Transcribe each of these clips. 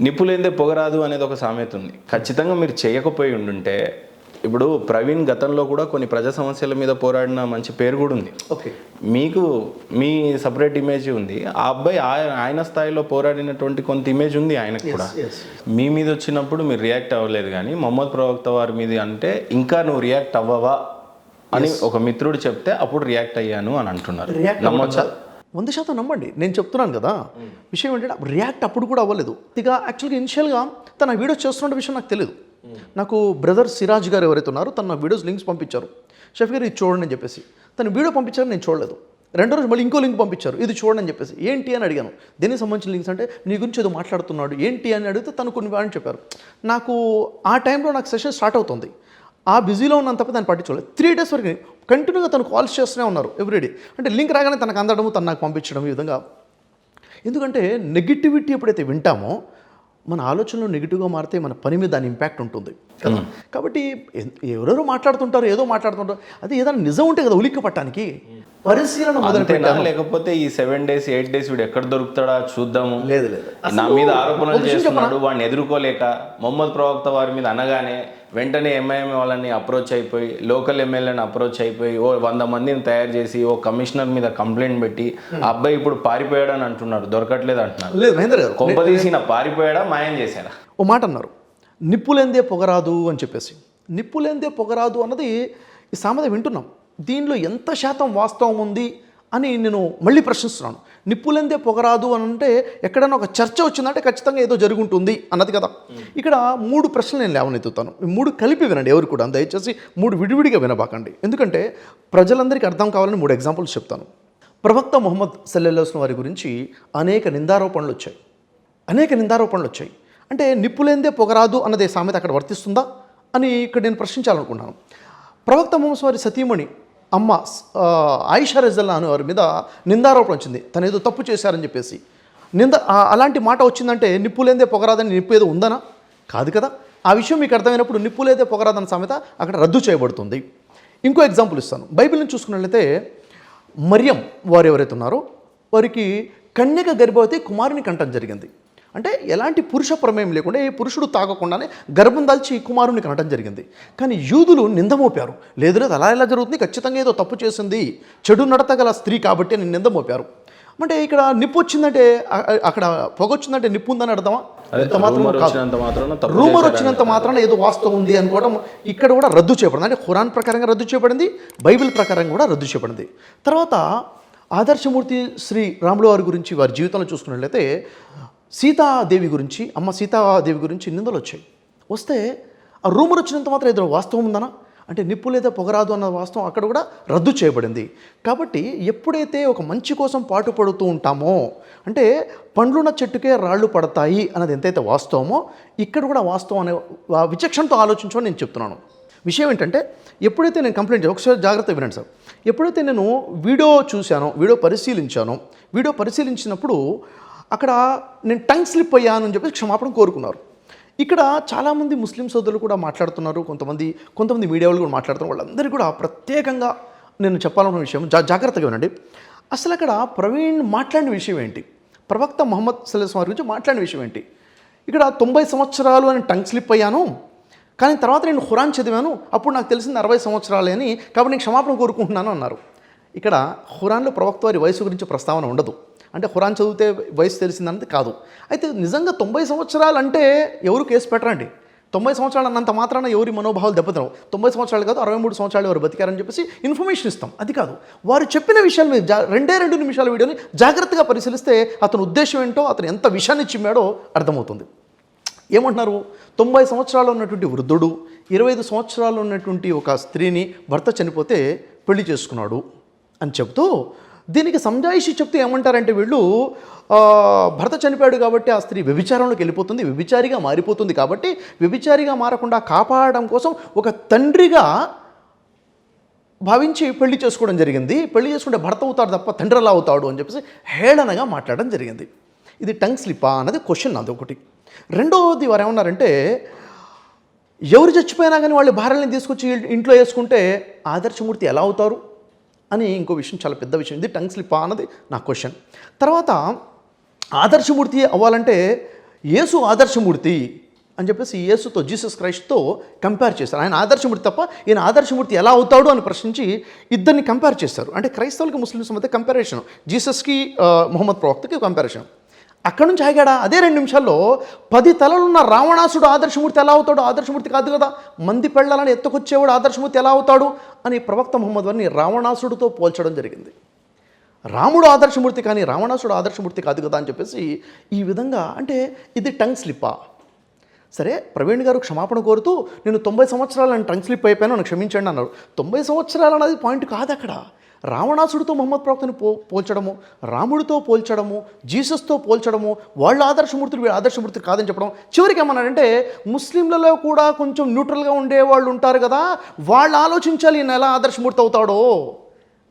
నిప్పులేందే పొగరాదు అనేది ఒక సామెత ఉంది. ఖచ్చితంగా మీరు చేయకపోయి ఉండుంటే ఇప్పుడు ప్రవీణ్ గతంలో కూడా కొన్ని ప్రజా సమస్యల మీద పోరాడిన మంచి పేరు కూడా ఉంది. ఓకే. మీకు మీ సపరేట్ ఇమేజ్ ఉంది. ఆ అబ్బాయి ఆయ- ఆయన స్థాయిలో పోరాడినటువంటి కొంత ఇమేజ్ ఉంది ఆయనకు కూడా. మీ మీద వచ్చినప్పుడు మీరు రియాక్ట్ అవ్వలేదు కానీ మొహమ్మద్ ప్రవక్త వారి మీద అంటే ఇంకా నువ్వు రియాక్ట్ అవ్వవా? అని ఒక మిత్రుడు చెప్తే అప్పుడు రియాక్ట్ అయ్యాను అని అంటున్నారు. నమ్మొచ్చా? వంద శాతం నమ్మండి. నేను చెప్తున్నాను కదా. విషయం ఏంటంటే రియాక్ట్ అప్పుడు కూడా అవ్వలేదు. ఇక యాక్చువల్గా ఇనిషియల్గా తన వీడియోస్ చేస్తున్న విషయం నాకు తెలియదు నాకు బ్రదర్ సిరాజ్ గారు ఎవరైతే ఉన్నారో తన నా వీడియోస్ లింక్స్ పంపించారు. షెఫ్ గారు ఇది చూడండి అని చెప్పేసి. తన వీడియో పంపించారు నేను చూడలేదు. రెండో రోజు మళ్ళీ ఇంకో లింక్ పంపించారు. ఇది చూడండి అని చెప్పేసి. ఏంటి అని అడిగాను. దేనికి సంబంధించిన లింక్స్ అంటే నీ గురించి ఏదో మాట్లాడుతున్నాడు. ఏంటి అని అడిగితే తను కొన్ని వాడిని చెప్పారు. నాకు ఆ టైంలో నాకు సెషన్ స్టార్ట్ అవుతుంది. ఆ బిజీలో ఉన్నంత తప్ప దాన్ని పట్టించుకోలేదు. త్రీ డేస్ వరకు కంటిన్యూగా తను కాల్స్ చేస్తూనే ఉన్నారు ఎవ్రీడే అంటే లింక్ రాగానే తనకు అందడము తను నాకు పంపించడం ఈ విధంగా. ఎందుకంటే నెగిటివిటీ ఎప్పుడైతే వింటామో మన ఆలోచనలు నెగిటివ్గా మారితే మన పని మీద దాని ఇంపాక్ట్ ఉంటుంది కదా. కాబట్టి ఎవరెవరో మాట్లాడుతుంటారు ఏదో మాట్లాడుతుంటారు అది ఏదైనా నిజం ఉంటే కదా ఉలిక్క పట్టడానికి పరిశీలన మొదలు లేకపోతే ఈ సెవెన్ డేస్ ఎయిట్ డేస్ వీడు ఎక్కడ దొరుకుతాడా చూద్దాము. లేదు లేదు. నా మీద ఆరోపణలు చేస్తున్నాడు వాడిని ఎదుర్కోలేక మొహమ్మద్ ప్రవక్త వారి మీద అనగానే వెంటనే ఎంఐఎం వాళ్ళని అప్రోచ్ అయిపోయి లోకల్ ఎమ్మెల్యేని అప్రోచ్ అయిపోయి ఓ వంద మందిని తయారు చేసి ఓ కమిషనర్ మీద కంప్లైంట్ పెట్టి ఆ అబ్బాయి ఇప్పుడు పారిపోయాడు అని అంటున్నారు. దొరకట్లేదు అంటున్నారు. లేదు మహేందర్ గారు కొంపదీసిన పారిపోయాడా మాయం చేశారా ఓ మాట అన్నారు. నిప్పులేందే పొగరాదు అని చెప్పేసి. నిప్పులేందే పొగరాదు అన్నది ఈ సామెత వింటున్నాం. దీనిలో ఎంత శాతం వాస్తవం ఉంది అని నేను మళ్ళీ ప్రశ్నిస్తున్నాను. నిప్పులేందే పొగరాదు అని అంటే ఎక్కడైనా ఒక చర్చ వచ్చిందంటే ఖచ్చితంగా ఏదో జరుగుంటుంది అన్నది కదా. ఇక్కడ మూడు ప్రశ్నలు నేను లేవనెత్తుతాను. ఈ మూడు కలిపి వినండి ఎవరు కూడా. దయచేసి మూడు విడివిడిగా వినబాకండి. ఎందుకంటే ప్రజలందరికీ అర్థం కావాలని మూడు ఎగ్జాంపుల్స్ చెప్తాను. ప్రవక్త మొహమ్మద్ సల్లెల్లోస్ను వారి గురించి అనేక నిందారోపణలు వచ్చాయి. అనేక నిందారోపణలు వచ్చాయి. అంటే నిప్పులేందే పొగరాదు అన్నదే సామెత అక్కడ వర్తిస్తుందా అని ఇక్కడ నేను ప్రశ్నించాలనుకున్నాను ప్రవక్త మొహమ్మద్ వారి సతీమణి అమ్మ ఆయిషా రజల్లా వారి మీద నిందారోపణ వచ్చింది. తను ఏదో తప్పు చేశారని చెప్పేసి. నింద అలాంటి మాట వచ్చిందంటే నిప్పులేందే పొగరాదని నిప్పు ఏదో ఉందనా? కాదు కదా. ఆ విషయం మీకు అర్థమైనప్పుడు నిప్పులేదే పొగరాదన్న సామెత అక్కడ రద్దు చేయబడుతుంది. ఇంకో ఎగ్జాంపుల్ ఇస్తాను. బైబిల్ని చూసుకున్నట్లయితే మరియం వారు ఎవరైతే ఉన్నారో వారికి కన్యక గర్భవతి కుమారుని కంటం జరిగింది. అంటే ఎలాంటి పురుష ప్రమేయం లేకుండా ఏ పురుషుడు తాగకుండానే గర్భం దాల్చి కుమారుని కనటం జరిగింది. కానీ యూదులు నిందమోపారు లేదు లేదు అలా ఎలా జరుగుతుంది? ఖచ్చితంగా ఏదో తప్పు చేసింది. చెడు నడత గల స్త్రీ కాబట్టి నేను నిందమోపారు అంటే ఇక్కడ నిప్పు వచ్చిందంటే అక్కడ పొగ వచ్చిందంటే నిప్పు ఉందని అర్థమా? రూమర్ వచ్చినంత మాత్రాన ఏదో వాస్తవం ఉంది అనుకోవడం ఇక్కడ కూడా రద్దు చేయబడింది. అంటే ఖురాన్ ప్రకారంగా రద్దు చేయబడింది బైబిల్ ప్రకారంగా కూడా రద్దు చేయబడింది. తర్వాత ఆదర్శమూర్తి శ్రీ రాములు వారి గురించి వారి జీవితంలో చూసుకున్నట్లయితే సీతాదేవి గురించి అమ్మ సీతాదేవి గురించి నిందలు వచ్చాయి. వస్తే ఆ రూమర్ వచ్చినంత మాత్రం ఏదో వాస్తవం ఉందనా? అంటే నిప్పు లేదా పొగరాదు అన్న వాస్తవం అక్కడ కూడా రద్దు చేయబడింది. కాబట్టి ఎప్పుడైతే ఒక మంచి కోసం పాటుపడుతూ ఉంటామో అంటే పండ్లున్న చెట్టుకే రాళ్ళు పడతాయి అన్నది ఎంతైతే వాస్తవమో ఇక్కడ కూడా వాస్తవం అనే విచక్షణతో ఆలోచించమని నేను చెప్తున్నాను. విషయం ఏంటంటే ఎప్పుడైతే నేను కంప్లైంట్ ఒకసారి జాగ్రత్త వినండి సార్. ఎప్పుడైతే నేను వీడియో చూశానో వీడియో పరిశీలించానో వీడియో పరిశీలించినప్పుడు అక్కడ నేను టంగ్ స్లిప్ అయ్యాను అని చెప్పి క్షమాపణ కోరుకున్నారు. ఇక్కడ చాలామంది ముస్లిం సోదరులు కూడా మాట్లాడుతున్నారు. కొంతమంది కొంతమంది మీడియా వాళ్ళు కూడా మాట్లాడుతున్నారు. వాళ్ళందరూ కూడా ప్రత్యేకంగా నేను చెప్పాలన్న విషయం జా జాగ్రత్తగా వినండి అసలు అక్కడ ప్రవీణ్ మాట్లాడిన విషయం ఏంటి? ప్రవక్త మొహమ్మద్ సల్లాస్ వారి గురించి మాట్లాడిన విషయం ఏంటి? ఇక్కడ తొంభై సంవత్సరాలు అని టంగ్ స్లిప్ అయ్యాను కానీ తర్వాత నేను ఖురాన్ చదివాను అప్పుడు నాకు తెలిసింది అరవై సంవత్సరాలే అని కాబట్టి నేను క్షమాపణ కోరుకుంటున్నాను అన్నారు. ఇక్కడ ఖురాన్లో ప్రవక్త వారి వయసు గురించి ప్రస్తావన ఉండదు. అంటే ఖురాన్ చదివితే వయసు తెలిసిందన్నది కాదు. అయితే నిజంగా తొంభై సంవత్సరాలు అంటే ఎవరు కేసు పెట్టరండి? తొంభై సంవత్సరాలు అన్నంత మాత్రాన ఎవరి మనోభావాలు దెబ్బతినవు. తొంభై సంవత్సరాలు కాదు అరవై మూడు సంవత్సరాలు ఎవరు బతికారని చెప్పేసి ఇన్ఫర్మేషన్ ఇస్తాం. అది కాదు. వారు చెప్పిన విషయాలు జా రెండే రెండు నిమిషాల వీడియోని జాగ్రత్తగా పరిశీలిస్తే అతని ఉద్దేశం ఏంటో అతను ఎంత విషయాన్ని చిమ్మాడో అర్థమవుతుంది. ఏమంటున్నారు? తొంభై సంవత్సరాలు ఉన్నటువంటి వృద్ధుడు ఇరవై ఐదు సంవత్సరాలు ఉన్నటువంటి ఒక స్త్రీని భర్త చనిపోతే పెళ్ళి చేసుకున్నాడు అని చెప్తూ దీనికి సంజాయిషి చెప్తూ ఏమంటారంటే వీళ్ళు భర్త చనిపోయాడు కాబట్టి ఆ స్త్రీ వ్యభిచారంలోకి వెళ్ళిపోతుంది వ్యభిచారిగా మారిపోతుంది కాబట్టి వ్యభిచారిగా మారకుండా కాపాడడం కోసం ఒక తండ్రిగా భావించి పెళ్ళి చేసుకోవడం జరిగింది. పెళ్ళి చేసుకుంటే భర్త అవుతాడు తప్ప తండ్రి ఎలా అవుతాడు అని చెప్పేసి హేళనగా మాట్లాడడం జరిగింది. ఇది టంగ్ స్లిప్పా అన్నది క్వశ్చన్ అది ఒకటి. రెండవది వారు ఏమన్నారంటే ఎవరు చచ్చిపోయినా కానీ వాళ్ళ భార్యని తీసుకొచ్చి ఇంట్లో వేసుకుంటే ఆదర్శమూర్తి ఎలా అవుతారు? అని ఇంకో విషయం చాలా పెద్ద విషయం. ఇది టంగ్ స్లిప్ అన్నది నా క్వశ్చన్. తర్వాత ఆదర్శమూర్తి అవ్వాలంటే యేసు ఆదర్శమూర్తి అని చెప్పేసి యేసుతో జీసస్ క్రైస్ట్తో కంపేర్ చేశారు ఆయన ఆదర్శమూర్తి తప్ప ఈయన ఆదర్శమూర్తి ఎలా అవుతాడు అని ప్రశ్నించి ఇద్దరిని కంపేర్ చేశారు అంటే క్రైస్తవులకి ముస్లిమ్స్ మధ్య కంపారిషన్ జీసస్కి మొహమ్మద్ ప్రవక్తకి కంపారిషన్ అక్కడి నుంచి ఆగాడా? అదే రెండు నిమిషాల్లో పది తలలున్న రావణాసుడు ఆదర్శమూర్తి ఎలా అవుతాడు? ఆదర్శమూర్తి కాదు కదా. మంది పెళ్ళాలని ఎత్తుకొచ్చేవాడు ఆదర్శమూర్తి ఎలా అవుతాడు? అని ప్రవక్త మహమ్మద్ వారిని రావణాసుడితో పోల్చడం జరిగింది. రాముడు ఆదర్శమూర్తి కానీ రావణాసుడు ఆదర్శమూర్తి కాదు కదా అని చెప్పేసి ఈ విధంగా అంటే ఇది టంగ్ స్లిప్పా. సరే ప్రవీణ్ గారు క్షమాపణ కోరుతూ నేను తొంభై సంవత్సరాలు అని టంగ్ స్లిప్ అయిపోయాను నన్ను క్షమించండి అన్నారు. తొంభై సంవత్సరాలు అన్నది పాయింట్ కాదు అక్కడ రావణాసుడితో మొహమ్మద్ ప్రవక్తని పో పోల్చడము రాముడితో పోల్చడము జీసస్తో పోల్చడము వాళ్ళ ఆదర్శమూర్తులు వీళ్ళ ఆదర్శమూర్తి కాదని చెప్పడం. చివరికి ఏమన్నాడంటే ముస్లింలలో కూడా కొంచెం న్యూట్రల్గా ఉండే వాళ్ళు ఉంటారు కదా వాళ్ళు ఆలోచించాలి ఈయన ఎలా ఆదర్శమూర్తి అవుతాడో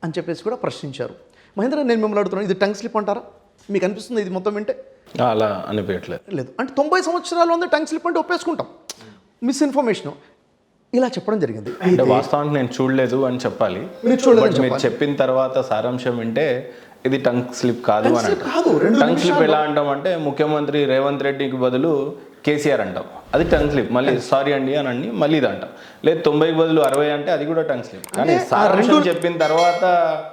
అని చెప్పేసి కూడా ప్రశ్నించారు. మహేంద్ర నేను మిమ్మల్ని అడుగుతున్నాను ఇది టంగ్ స్లిప్ అంటారా? మీకు అనిపిస్తుంది ఇది మొత్తం వింటే? అలా అనిపించట్లేదు. లేదు. అంటే తొంభై సంవత్సరాలు ఉంది టంగ్ స్లిప్ అంటే ఒప్పేసుకుంటాం. మిస్ఇన్ఫర్మేషన్. ఇలా చెప్పడం జరిగింది. అంటే వాస్తవానికి నేను చూడలేదు అని చెప్పాలి. మీరు చూడలేదని బట్ మీరు చెప్పిన తర్వాత సారాంశం వింటే ఇది టంగ్ స్లిప్ కాదు అని కాదు, రెండు టంగ్ స్లిప్ ఎలా అంటాం అంటే ముఖ్యమంత్రి రేవంత్ రెడ్డికి బదులు కేసీఆర్ అంటాం. అది టంగ్ స్లిప్ మళ్ళీ సారీ అండి అని అండి మళ్ళీ ఇది అంటాం. లేదు తొంభై బదులు అరవై అంటే అది కూడా టంగ్ స్లిప్. కానీ సారాంశం చెప్పిన తర్వాత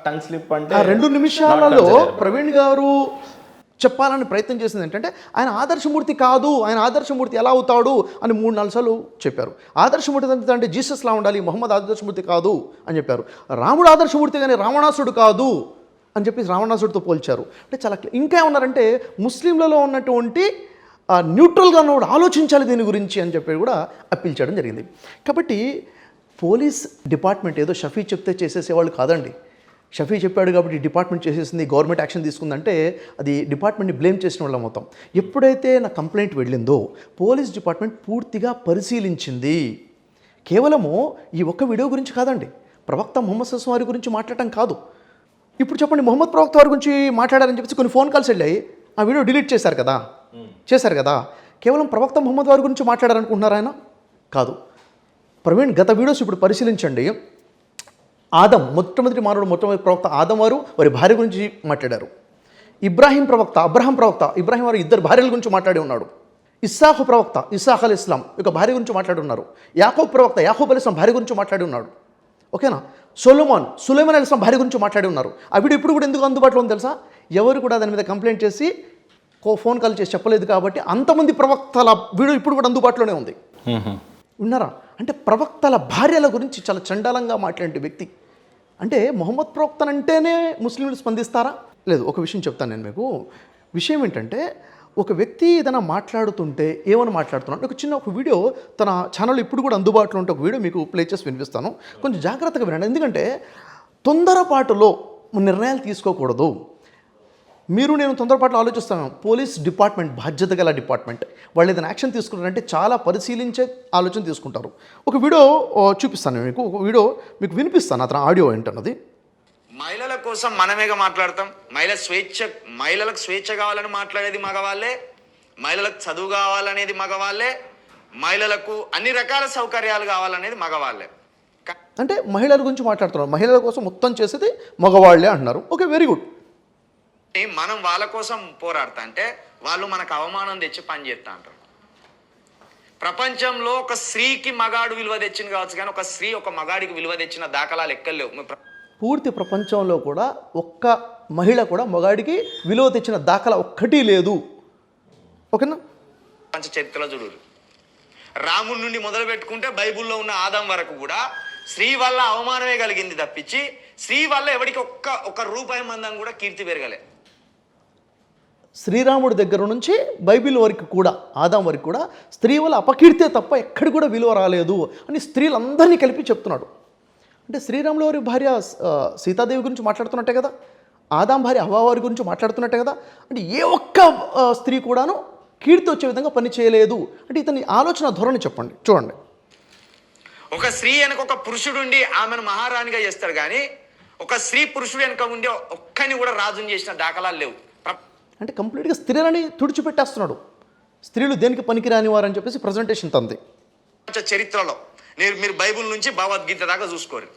టంగ్ స్లిప్ అంటే రెండు నిమిషాలలో ప్రవీణ్ గారు చెప్పాలని ప్రయత్నం చేసింది ఏంటంటే ఆయన ఆదర్శమూర్తి కాదు ఆయన ఆదర్శమూర్తి ఎలా అవుతాడు అని మూడు నాలుగు సార్లు చెప్పారు. ఆదర్శమూర్తి అంటే- జీసస్లా ఉండాలి మొహమ్మద్ ఆదర్శమూర్తి కాదు అని చెప్పారు. రాముడు ఆదర్శమూర్తి కానీ రావణాసుడు కాదు అని చెప్పి రావణాసుడితో పోల్చారు. అంటే చాలా ఇంకా ఏమన్నారంటే ముస్లింలలో ఉన్నటువంటి న్యూట్రల్గా ఉన్నవాడు ఆలోచించాలి దీని గురించి అని చెప్పి కూడా అప్పీల్ చేయడం జరిగింది. కాబట్టి పోలీస్ డిపార్ట్మెంట్ ఏదో షఫీ చెప్తే చేసేసేవాళ్ళు కాదండి. షఫీ చెప్పాడు కాబట్టి డిపార్ట్మెంట్ చేసేసింది గవర్నమెంట్ యాక్షన్ తీసుకుందంటే అది డిపార్ట్మెంట్ని బ్లేమ్ చేసిన వాళ్ళం మొత్తం. ఎప్పుడైతే నా కంప్లైంట్ వెళ్ళిందో పోలీస్ డిపార్ట్మెంట్ పూర్తిగా పరిశీలించింది. కేవలము ఈ ఒక్క వీడియో గురించి కాదండి ప్రవక్త మొహమ్మద్ సస్సం వారి గురించి మాట్లాడటం కాదు. ఇప్పుడు చెప్పండి మొహమ్మద్ ప్రవక్త వారి గురించి మాట్లాడారని చెప్పేసి కొన్ని ఫోన్ కాల్స్ వెళ్ళాయి ఆ వీడియో డిలీట్ చేశారు కదా? చేశారు కదా? కేవలం ప్రవక్త మొహమ్మద్ వారి గురించి మాట్లాడారనుకుంటున్నారా ఆయన? కాదు. ప్రవీణ్ గత వీడియోస్ ఇప్పుడు పరిశీలించండి. ఆదం మొట్టమొదటి మానవుడు మొట్టమొదటి ప్రవక్త ఆదం వారు వారి భార్య గురించి మాట్లాడారు. ఇబ్రాహీం ప్రవక్త అబ్రహం ప్రవక్త ఇబ్రాహీం వారు ఇద్దరు భార్యల గురించి మాట్లాడి ఉన్నాడు. ఇస్సాహు ప్రవక్త ఇస్సాహ్ అల్ ఇస్లాం యొక్క భార్య గురించి మాట్లాడి ఉన్నారు. యాకోబ్ ప్రవక్త యాకోబ్ అల్ ఇస్లాం భార్య గురించి మాట్లాడి ఉన్నాడు. ఓకేనా? సొలోమాన్ సులేమాన్ అల్ ఇస్లాం భార్య గురించి మాట్లాడి ఉన్నారు. ఆ వీడియో ఇప్పుడు కూడా ఎందుకు అందుబాటులో ఉంది తెలుసా? ఎవరు కూడా దాని మీద కంప్లైంట్ చేసి కో ఫోన్ కాల్ చేసి చెప్పలేదు కాబట్టి అంతమంది ప్రవక్తల వీడియో ఇప్పుడు కూడా అందుబాటులోనే ఉంది. ఉన్నారా? అంటే ప్రవక్తల భార్యల గురించి చాలా చండాలంగా మాట్లాడే వ్యక్తి అంటే మొహమ్మద్ ప్రవక్తనంటేనే ముస్లింలు స్పందిస్తారా? లేదు ఒక విషయం చెప్తాను నేను మీకు. విషయం ఏంటంటే ఒక వ్యక్తి ఏదైనా మాట్లాడుతుంటే ఏమైనా మాట్లాడుతున్నాడు? ఒక చిన్న ఒక వీడియో తన ఛానల్ ఇప్పుడు కూడా అందుబాటులో ఉంటే ఒక వీడియో మీకు ప్లే చేసి వినిపిస్తాను. కొంచెం జాగ్రత్తగా వినండి. ఎందుకంటే తొందరపాటులో నిర్ణయాలు తీసుకోకూడదు. మీరు నేను తొందరపాటు ఆలోచిస్తాను. పోలీస్ డిపార్ట్మెంట్ బాధ్యత గల డిపార్ట్మెంట్. వాళ్ళు ఏదైనా యాక్షన్ తీసుకుంటారంటే చాలా పరిశీలించే ఆలోచన తీసుకుంటారు. ఒక వీడియో చూపిస్తాను మీకు. ఒక వీడియో మీకు వినిపిస్తాను. అతను ఆడియో ఏంటన్నది. మహిళల కోసం మనమేగా మాట్లాడతాం? మహిళ స్వేచ్ఛ మహిళలకు స్వేచ్ఛ కావాలని మాట్లాడేది మగవాళ్ళే? మహిళలకు చదువు కావాలనేది మగవాళ్ళే? మహిళలకు అన్ని రకాల సౌకర్యాలు కావాలనేది మగవాళ్ళే. అంటే మహిళల గురించి మాట్లాడుతున్నారు. మహిళల కోసం మొత్తం చేసేది మగవాళ్ళే అంటున్నారు. Okay very good. మనం వాళ్ళ కోసం పోరాడతా అంటే వాళ్ళు మనకు అవమానం తెచ్చి పని చేస్తా అంటారు. ప్రపంచంలో ఒక స్త్రీకి మగాడు విలువ తెచ్చింది కావచ్చు కానీ ఒక స్త్రీ ఒక మగాడికి విలువ తెచ్చిన దాఖలాలు ఎక్కలేవు పూర్తి ప్రపంచంలో కూడా ఒక్క మహిళ కూడా మగాడికి విలువ తెచ్చిన దాఖలా ఒక్కటి లేదు. ఓకేనా? ప్రపంచ చరిత్రలో చూడు రాముడి నుండి మొదలు పెట్టుకుంటే బైబిల్లో ఉన్న ఆదాం వరకు కూడా స్త్రీ వల్ల అవమానమే కలిగింది తప్పించి స్త్రీ వల్ల ఎవరికి ఒక్క ఒక్క రూపాయి మందం కూడా కీర్తి పెరగలే. శ్రీరాముడి దగ్గర నుంచి బైబిల్ వరకు కూడా ఆదాం వరకు కూడా స్త్రీ వల్ల అపకీర్తే తప్ప ఎక్కడ కూడా విలువ రాలేదు అని స్త్రీలందరినీ కలిపి చెప్తున్నాడు. అంటే శ్రీరాముల వారి భార్య సీతాదేవి గురించి మాట్లాడుతున్నట్టే కదా? ఆదాం భార్య హవా వారి గురించి మాట్లాడుతున్నట్టే కదా? అంటే ఏ ఒక్క స్త్రీ కూడాను కీర్తి వచ్చే విధంగా పని చేయలేదు. అంటే ఇతని ఆలోచన ధోరణి చెప్పండి. చూడండి. ఒక స్త్రీ వెనక ఒక పురుషుడు ఉండి ఆమెను మహారాణిగా చేస్తాడు కానీ ఒక స్త్రీ పురుషుడు వెనక ఉండి ఒక్కని కూడా రాజుని చేసిన దాఖలాలు లేవు. అంటే కంప్లీట్గా స్త్రీలని తుడిచిపెట్టేస్తున్నాడు. స్త్రీలు దేనికి పనికిరాని వారని చెప్పేసి ప్రజెంటేషన్ తంది. చరిత్రలో మీరు మీరు బైబిల్ నుంచి భగవద్గీత దాకా చూసుకోరు.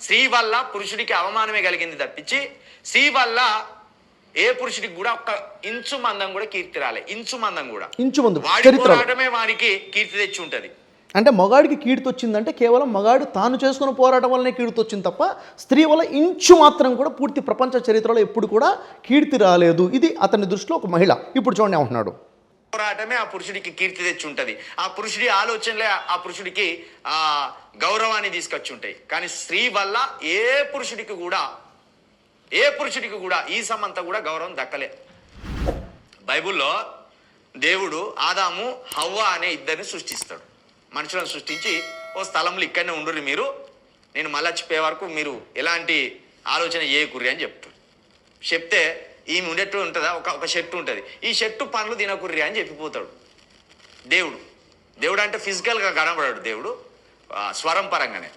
స్త్రీ వల్ల పురుషుడికి అవమానమే కలిగింది తప్పించి స్త్రీ వల్ల ఏ పురుషుడికి కూడా ఒక్క ఇంచు మందం కూడా కీర్తి రాలే. ఇంచు మందం కూడా. ఇంచు మందు. వాడి పోరాటమే వానికి కీర్తి తెచ్చి ఉంటది. అంటే మగాడికి కీడుతొచ్చిందంటే కేవలం మగాడు తాను చేసుకున్న పోరాటం వల్లనే కీడుతొచ్చింది తప్ప స్త్రీ వల్ల ఇంచు మాత్రం కూడా పూర్తి ప్రపంచ చరిత్రలో ఎప్పుడు కూడా కీర్తి రాలేదు. ఇది అతని దృష్టిలో ఒక మహిళ. ఇప్పుడు చూడండి అంటున్నాడు పోరాటమే ఆ పురుషుడికి కీర్తి తెచ్చి ఉంటుంది ఆ పురుషుడి ఆలోచనలే ఆ పురుషుడికి ఆ గౌరవాన్ని తీసుకొచ్చి ఉంటాయి కానీ స్త్రీ వల్ల ఏ పురుషుడికి కూడా ఏ పురుషుడికి కూడా ఈ సమంతా కూడా గౌరవం దక్కలే. బైబిల్లో దేవుడు ఆదాము హవ్వ అనే ఇద్దరిని సృష్టిస్తాడు. మనుషులను సృష్టించి ఓ స్థలంలో ఇక్కడనే ఉండుర్రి మీరు. నేను మళ్ళీ చెప్పే వరకు మీరు ఎలాంటి ఆలోచన చేయకుర్రి అని చెప్తారు. చెప్తే ఈమె ఉండేట్టు ఉంటుందా? ఒక ఒక షర్టు ఉంటుంది. ఈ షర్టు పనులు తినకుర్రి అని చెప్పిపోతాడు. దేవుడు. దేవుడు అంటే ఫిజికల్గా కనబడాడు దేవుడు. స్వరం పరంగానే.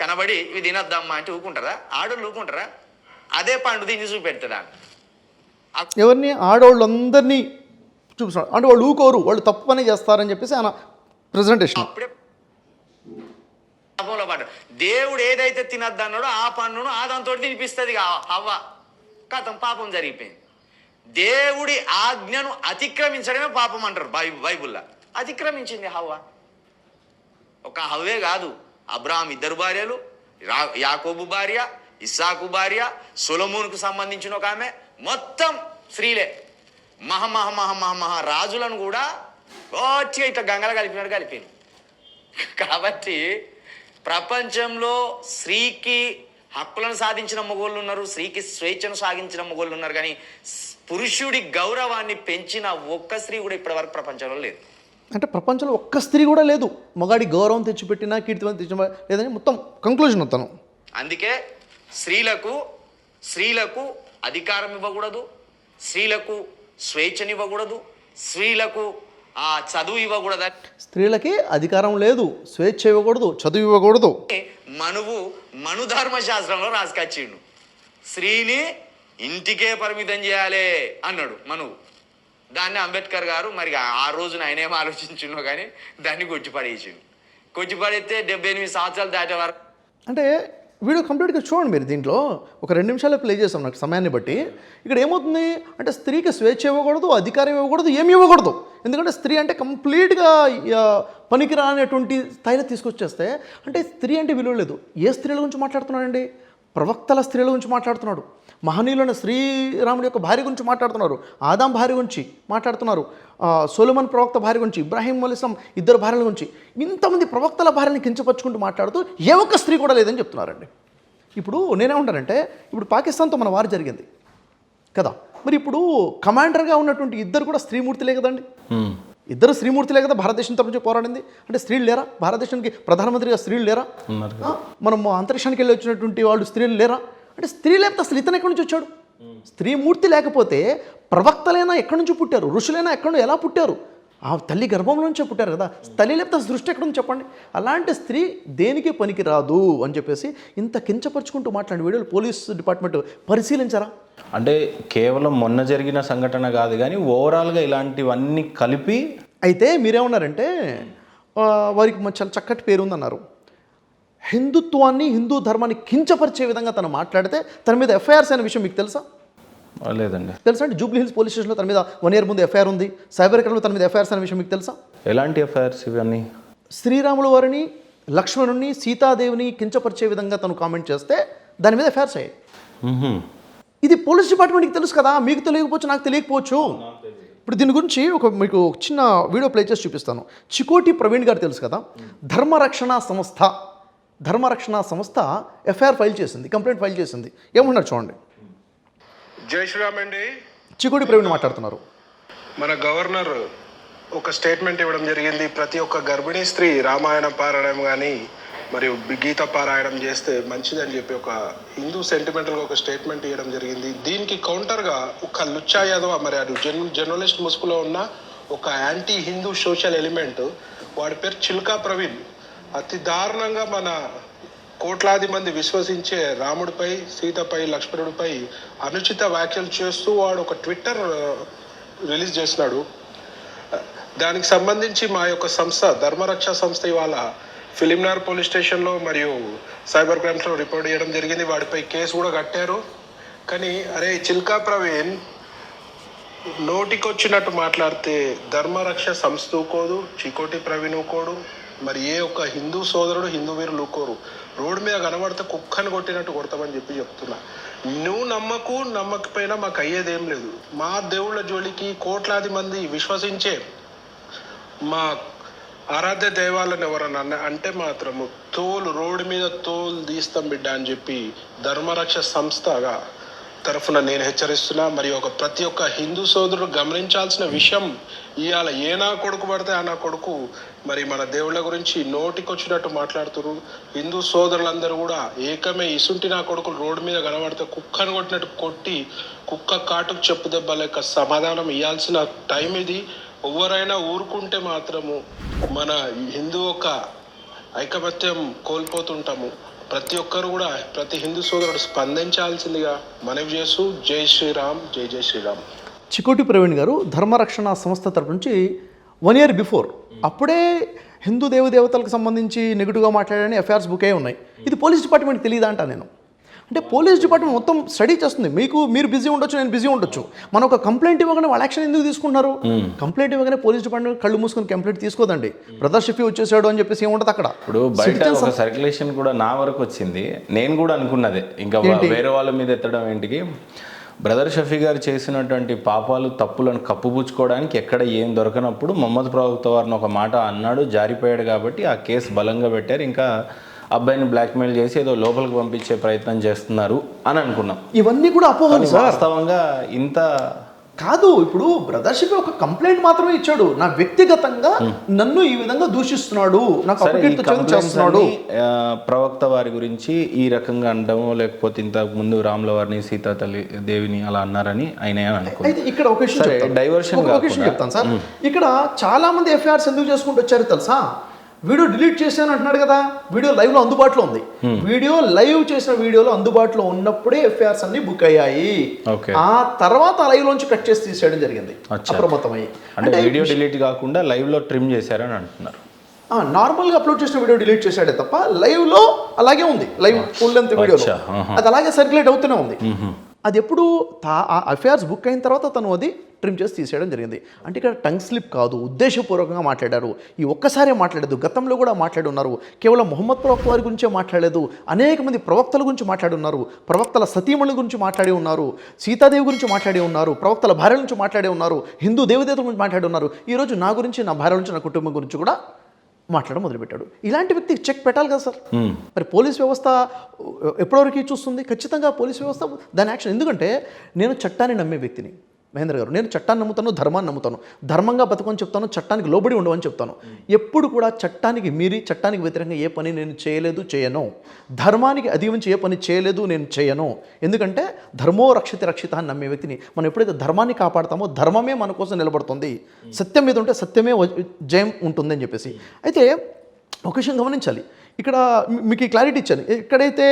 కనబడి ఇవి తినొద్దమ్మా అంటే ఊకుంటారా? ఆడోళ్ళు ఊకుంటారా? అదే పండు తిని చూపెడతాడా? ఎవరిని? ఆడవాళ్ళందరినీ చూపిస్తున్నాడు అంటే వాళ్ళు ఊకోరు. వాళ్ళు తప్పు పని చేస్తారని చెప్పేసి ఆయన ప్రజెంటేషన్ అప్పుడే పాపంలో పడ్డ దేవుడు ఏదైతే తినద్దన్నాడో ఆ పన్నును ఆదంతో తినిపిస్తుంది హవ్వ. కథం పాపం జరిగిపోయింది. దేవుడి ఆజ్ఞను అతిక్రమించడమే పాపం అంటారు బై బైబుల్లో. అతిక్రమించింది హవ్వ. ఒక హవ్వే కాదు. అబ్రాహం ఇద్దరు భార్యలు రా- యాకోబు భార్య ఇస్సాకు భార్య సొలమూనుకు సంబంధించిన ఒక ఆమె మొత్తం స్త్రీలే. మహ మహ మహ మహ మహ రాజులను కూడా గట్టిగా ఇట్లా గంగల కలిపినాడు కలిపాను కాబట్టి ప్రపంచంలో స్త్రీకి హక్కులను సాధించిన మొగోళ్ళు ఉన్నారు స్త్రీకి స్వేచ్ఛను సాగించిన మొగోళ్ళు ఉన్నారు కానీ పురుషుడి గౌరవాన్ని పెంచిన ఒక్క స్త్రీ కూడా ఇప్పటివరకు ప్రపంచంలో లేదు. అంటే ప్రపంచంలో ఒక్క స్త్రీ కూడా లేదు. మగాడి గౌరవం తెచ్చిపెట్టినా కీర్తివంతం తెచ్చిన లేదని మొత్తం కంక్లూజన్ అవుతాను అందుకే స్త్రీలకు స్త్రీలకు అధికారం ఇవ్వకూడదు స్త్రీలకు స్వేచ్ఛనివ్వకూడదు స్త్రీలకు ఆ చదువు ఇవ్వకూడదని స్త్రీలకి అధికారం లేదు స్వేచ్ఛ ఇవ్వకూడదు చదువు ఇవ్వకూడదు. మనువు మనుధర్మ శాస్త్రంలో రాసుకొచ్చిండు. స్త్రీని ఇంటికే పరిమితం చేయాలి అన్నాడు మనువు. దాన్ని అంబేద్కర్ గారు మరి ఆ రోజున ఆయన ఏం ఆలోచించిండో కానీ దాన్ని కొట్టిపడేసిండు. కొట్టిపడేస్తే డెబ్బై ఎనిమిది సంవత్సరాలు దాటే వరకు అంటే వీడియో కంప్లీట్గా చూడండి మీరు దీంట్లో. ఒక రెండు నిమిషాలు ప్లే చేస్తాం నాకు సమయాన్ని బట్టి. ఇక్కడ ఏమవుతుంది? అంటే స్త్రీకి స్వేచ్ఛ ఇవ్వకూడదు అధికారం ఇవ్వకూడదు ఏమి ఇవ్వకూడదు. ఎందుకంటే స్త్రీ అంటే కంప్లీట్గా ఆ, పనికిరానటువంటి స్థాయిలో తీసుకొచ్చేస్తే అంటే స్త్రీ అంటే విలువ లేదు. ఏ స్త్రీల గురించి మాట్లాడుతున్నాడండి? ప్రవక్తల స్త్రీల గురించి మాట్లాడుతున్నాడు. మహనీయులైన శ్రీరాముడి యొక్క భార్య గురించి మాట్లాడుతున్నారు ఆదాం భార్య గురించి మాట్లాడుతున్నారు సొలమన్ ప్రవక్త భార్య గురించి ఇబ్రాహీం అలిస్లాం ఇద్దరు భార్యల గురించి ఇంతమంది ప్రవక్తల భార్యని కించపరుచుకుంటూ మాట్లాడుతూ ఏ ఒక్క స్త్రీ కూడా లేదని చెప్తున్నారండి. ఇప్పుడు నేనేమంటానంటే ఇప్పుడు పాకిస్తాన్తో మన వారు జరిగింది కదా. మరి ఇప్పుడు కమాండర్గా ఉన్నటువంటి ఇద్దరు కూడా స్త్రీమూర్తిలే కదండి. ఇద్దరు స్త్రీమూర్తిలే కదా భారతదేశం తరపు నుంచి పోరాడింది. అంటే స్త్రీలు లేరా? భారతదేశానికి ప్రధానమంత్రిగా స్త్రీలు లేరా? మనం అంతరిక్షానికి వెళ్ళి వచ్చినటువంటి వాళ్ళు స్త్రీలు లేరా? అంటే స్త్రీ లేకపోతే అసలు ఇతను ఎక్కడి నుంచి వచ్చాడు? స్త్రీమూర్తి లేకపోతే ప్రవక్తలైనా ఎక్కడి నుంచి పుట్టారు? ఋషులైనా ఎక్కడి నుంచి ఎలా పుట్టారు? ఆ తల్లి గర్భంలో నుంచే పుట్టారు కదా. తల్లి లేకపోతే అసలు దృష్టి ఎక్కడ ఉంది చెప్పండి? అలాంటి స్త్రీ దేనికి పనికి రాదు అని చెప్పేసి ఇంత కించపరుచుకుంటూ మాట్లాడిన వీడియోలు పోలీస్ డిపార్ట్మెంట్ పరిశీలించారా? అంటే కేవలం మొన్న జరిగిన సంఘటన కాదు కానీ ఓవరాల్గా ఇలాంటివన్నీ కలిపి అయితే మీరేమన్నారంటే వారికి చాలా చక్కటి పేరు ఉందన్నారు హిందుత్వాన్ని హిందూ ధర్మాన్ని కించపరిచే విధంగా తను మాట్లాడితే తన మీద ఎఫ్ఐఆర్స్ అనే విషయం మీకు తెలుసా? లేదండి. తెలుసా అంటే జూబ్లీ హిల్స్ పోలీస్ స్టేషన్లో తన మీద వన్ ఇయర్ ముందు ఎఫ్ఐఆర్ ఉంది. సైబర్ క్రైమ్లో తన మీద ఎఫ్ఐఆర్స్ అనే విషయం మీకు తెలుసా? ఎలాంటి ఎఫ్ఐఆర్స్ ఇవన్నీ? శ్రీరాముల వారిని లక్ష్మణుని సీతాదేవిని కించపరిచే విధంగా తను కామెంట్ చేస్తే దాని మీద ఎఫ్ఐఆర్స్ అయ్యాయి. ఇది పోలీస్ డిపార్ట్మెంట్కి తెలుసు కదా? మీకు తెలియకపోవచ్చు నాకు తెలియకపోవచ్చు. ఇప్పుడు దీని గురించి ఒక మీకు చిన్న వీడియో ప్లే చేసి చూపిస్తాను. చికోటి ప్రవీణ్ గారు తెలుసు కదా? ధర్మరక్షణ సంస్థ. ధర్మరక్షణ సంస్థ ఎఫ్ఐఆర్ ఫైల్ చేసింది కంప్లైంట్ ఫైల్ చేసింది. ఏమన్నారు చూడండి. జై శ్రీరామ్ అండి. చికోటి ప్రవీణ్ మాట్లాడుతున్నారు. మన గవర్నర్ ఒక స్టేట్మెంట్ ఇవ్వడం జరిగింది. ప్రతి ఒక్క గర్భిణీ స్త్రీ రామాయణం పారాయణం కానీ మరియు గీత పారాయణం చేస్తే మంచిదని చెప్పి ఒక హిందూ సెంటిమెంటల్గా ఒక స్టేట్మెంట్ ఇవ్వడం జరిగింది. దీనికి కౌంటర్గా ఒక లుచ్చా యాదవ్ మరి అది జర్న జర్నలిస్ట్ ముసుగులో ఉన్న ఒక యాంటీ హిందూ సోషల్ ఎలిమెంట్ వాడి పేరు చిల్కా ప్రవీణ్. అతి దారుణంగా మన కోట్లాది మంది విశ్వసించే రాముడిపై సీతపై లక్ష్మణుడిపై అనుచిత వ్యాఖ్యలు చేస్తూ వాడు ఒక ట్విట్టర్ రిలీజ్ చేసినాడు. దానికి సంబంధించి మా యొక్క సంస్థ ధర్మరక్ష సంస్థ ఇవాళ ఫిలింనార్ పోలీస్ స్టేషన్లో మరియు సైబర్ క్రైమ్స్లో రిపోర్ట్ చేయడం జరిగింది. వాడిపై కేసు కూడా కట్టారు. కానీ అరే చిల్కా ప్రవీణ్ నోటికొచ్చినట్టు మాట్లాడితే ధర్మరక్ష సంస్థ కోదు చికోటి ప్రవీణ్ కోడు మరి ఏ ఒక్క హిందూ సోదరుడు హిందూ వీరులు ఊకోరు రోడ్డు మీద కనబడితే కుక్కను కొట్టినట్టు కొడతామని చెప్పి చెప్తున్నా. నువ్వు నమ్మకు నమ్మకపోయినా మాకు అయ్యేది ఏం లేదు. మా దేవుళ్ళ జోలికి కోట్లాది మంది విశ్వసించే మా ఆరాధ్య దైవాలను ఎవరన్నా అంటే మాత్రము తోలు రోడ్డు మీద తోలు తీస్తాం బిడ్డ అని చెప్పి ధర్మరక్ష సంస్థగా తరఫున నేను హెచ్చరిస్తున్నా. మరి ఒక ప్రతి ఒక్క హిందూ సోదరుడు గమనించాల్సిన విషయం ఇవాళ ఏ నా కొడుకు పడితే ఆ నా కొడుకు మరి మన దేవుళ్ళ గురించి నోటికొచ్చినట్టు మాట్లాడుతున్నారు హిందూ సోదరులందరూ కూడా ఏకమే ఇసుంటి నా కొడుకులు రోడ్డు మీద కనబడితే కుక్కను కొట్టినట్టు కొట్టి కుక్క కాటుకు చెప్పు దెబ్బ లెక్క సమాధానం ఇవ్వాల్సిన టైం ఇది. ఎవరైనా ఊరుకుంటే మాత్రము మన హిందూ ఒక ఐకమత్యం కోల్పోతుంటాము. ప్రతి ఒక్కరు కూడా ప్రతి హిందూ సోదరుడు స్పందించాల్సిందిగా మనవి చేస్తూ జై శ్రీరామ్ జై జై శ్రీరామ్. చికోటి ప్రవీణ్ గారు ధర్మరక్షణ సంస్థ తరపు నుంచి వన్ ఇయర్ బిఫోర్ అప్పుడే హిందూ దేవదేవతలకు సంబంధించి నెగిటివ్గా మాట్లాడని ఎఫ్ఐఆర్స్ బుక్ అయి ఉన్నాయి ఇది పోలీస్ డిపార్ట్మెంట్ తెలియదా అంట నేను. అంటే పోలీస్ డిపార్ట్మెంట్ మొత్తం స్టడీ చేస్తుంది. మీకు మీరు బిజీ ఉండొచ్చు నేను బిజీ ఉండొచ్చు. మనం ఒక కంప్లైంట్ ఇవ్వగానే వాళ్ళ యాక్షన్ ఎందుకు తీసుకుంటున్నారు? కంప్లైంట్ ఇవ్వగానే పోలీస్ డిపార్ట్మెంట్ కళ్ళు మూసుకొని కంప్లైంట్ తీసుకోదండి. బ్రదర్ షిఫీ వచ్చేసాడు అని చెప్పేసి ఏముంటుంది అక్కడ. ఇప్పుడు బయట ఒక సర్క్యులేషన్ కూడా నా వరకు వచ్చింది. నేను కూడా అనుకున్నదే. ఇంకా వేరే వాళ్ళ మీద ఎత్తడం ఏంటికి? బ్రదర్ షఫీ గారు చేసినటువంటి పాపాలు తప్పులను కప్పుపుచ్చుకోవడానికి ఎక్కడ ఏం దొరకనప్పుడు మొహమ్మద్ ప్రవక్త వారిని ఒక మాట అన్నాడు. జారిపోయాడు కాబట్టి ఆ కేసు బలంగా పెట్టారు. ఇంకా అబ్బాయిని బ్లాక్మెయిల్ చేసి ఏదో లోపలికి పంపించే ప్రయత్నం చేస్తున్నారు అని అనుకున్నాం. ఇవన్నీ కూడా అపోహలు వాస్తవంగా ఇంత కాదు ఇప్పుడు బ్రదర్షిప్ ఒక కంప్లైంట్ మాత్రమే ఇచ్చాడు. నా వ్యక్తిగతంగా నన్ను ఈ విధంగా దూషిస్తున్నాడు. నాకు చేస్తున్నాడు. ప్రవక్త వారి గురించి ఈ రకంగా అనడమో లేకపోతే ఇంతకు ముందు రాముల వారిని సీతా తల్లి దేవిని అలా అన్నారని ఆయన అయితే ఇక్కడ ఒక విషయం విషయం కాకుండా- చెప్తాను సార్. ఇక్కడ చాలా మంది ఎఫ్ఐఆర్స్ ఎందుకు చేసుకుంటూ వచ్చారు తెలుసా? వీడియో డిలీట్ చేశాను అంటున్నాడు కదా. వీడియో లైవ్లో అందుబాటులో ఉంది. వీడియో లైవ్ చేసిన వీడియోలో అందుబాటులో ఉన్నప్పుడే ఎఫ్ఐఆర్స్ అన్ని బుక్ అయ్యాయి. ఆ తర్వాత లైవ్ లోంచి కట్ చేసి తీసేయడం జరిగింది. అప్రమత్తమయ్యి. అంటే వీడియో డిలీట్ కాకుండా లైవ్లో ట్రిమ్ చేశారని అంటున్నారు. ఆ, నార్మల్గా అప్లోడ్ చేసిన వీడియో డిలీట్ చేశాడే తప్ప లైవ్లో అలాగే ఉంది. Live full length video. అది అలాగే సర్క్యులేట్ అవుతూనే ఉంది. అది ఎప్పుడు అఫైర్స్ బుక్ అయిన తర్వాత తను అది ట్రిమ్ చేసి తీసేయడం జరిగింది. అంటే ఇక్కడ టంగ్ స్లిప్ కాదు ఉద్దేశపూర్వకంగా మాట్లాడారు. ఈ ఒక్కసారే మాట్లాడదు గతంలో కూడా మాట్లాడి ఉన్నారు. కేవలం మొహమ్మద్ ప్రవక్త వారి గురించే మాట్లాడలేదు. అనేక మంది ప్రవక్తల గురించి మాట్లాడి ఉన్నారు. ప్రవక్తల సతీమణుల గురించి మాట్లాడి ఉన్నారు. సీతాదేవి గురించి మాట్లాడి ఉన్నారు. ప్రవక్తల భార్య నుంచి మాట్లాడి ఉన్నారు. హిందూ దేవదేవతల గురించి మాట్లాడి ఉన్నారు. ఈరోజు నా గురించి నా భార్య నుంచి నా కుటుంబం గురించి కూడా మాట్లాడడం మొదలుపెట్టాడు. ఇలాంటి వ్యక్తికి చెక్ పెట్టాలి కదా సార్. మరి పోలీస్ వ్యవస్థ ఎప్పటివరకు చూస్తుంది? ఖచ్చితంగా పోలీస్ వ్యవస్థ దాని యాక్షన్ ఎందుకంటే నేను చట్టాన్ని నమ్మే వ్యక్తిని. మహేంద్ర గారు నేను చట్టాన్ని నమ్ముతాను ధర్మాన్ని నమ్ముతాను. ధర్మంగా బతకని చెప్తాను చట్టానికి లోబడి ఉండవని చెప్తాను. ఎప్పుడు కూడా చట్టానికి మీరి చట్టానికి వ్యతిరేకంగా ఏ పని నేను చేయలేదు చేయను. ధర్మానికి అధిగమించి ఏ పని చేయలేదు నేను చేయను. ఎందుకంటే ధర్మో రక్షిత రక్షిత అని నమ్మే వ్యక్తిని మనం ఎప్పుడైతే ధర్మాన్ని కాపాడతామో ధర్మమే మన కోసం నిలబడుతుంది. సత్యం మీద ఉంటే సత్యమే జయం ఉంటుంది అని చెప్పేసి. అయితే ఒక విషయం గమనించాలి. ఇక్కడ మీకు ఈ క్లారిటీ ఇచ్చాను. ఎక్కడైతే